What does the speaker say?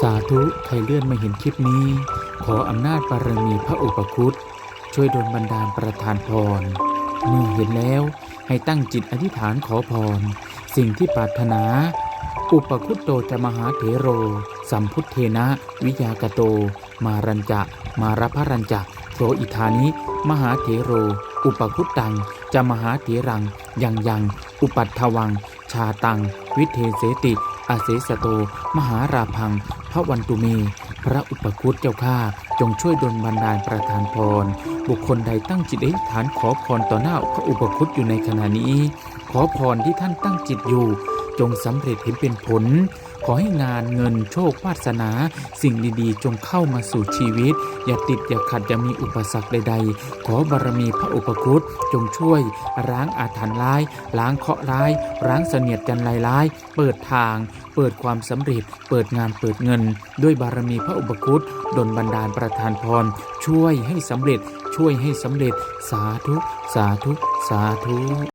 สาธุใครเลื่อนมาเห็นคลิปนี้ ขออำนาจบารมีพระอุปคุตช่วยดลบันดาลประทานพร เมื่อเห็นแล้วให้ตั้งจิตอธิษฐานขอพร สิ่งที่ปรารถนา อุปคุตโตจะมหาเถโร สัมพุทเทนะ วิยากโต มารัญจะ มารพรัญจะโสอิธานิ มหาเถโร อุปคุตตังจะมหาเถรัง ยังยัง อุปัตถวัง ชาตัง วิเทเสติ อาเสสโต มหาราพัง พระวันตุเม พระอุปคุตเจ้าข้าจงช่วยดลบันดาลประทานพร บุคคลใดตั้งจิตอธิษฐานขอพรต่อหน้าพระอุปคุตอยู่ในขณะนี้ ขอพรที่ท่านตั้งจิตอยู่ จงสำเร็จเห็นเป็นผล ขอให้งานเงินโชควาสนา สิ่งดีๆ จงเข้ามาสู่ชีวิต อย่าติดอย่าขัดอย่ามีอุปสรรคใด ๆ ขอบารมีพระอุปคุตจงช่วยล้างอาถรรพ์ร้าย ล้างเคราะห์ร้ายล้างเสนียดจันไรร้าย เปิดทาง เปิดความสำเร็จ เปิดงานเปิดเงิน ด้วยบารมีพระอุปคุตดลบันดาลประทานพร ช่วยให้สำเร็จ ช่วยให้สำเร็จ สาธุ สาธุ สาธุ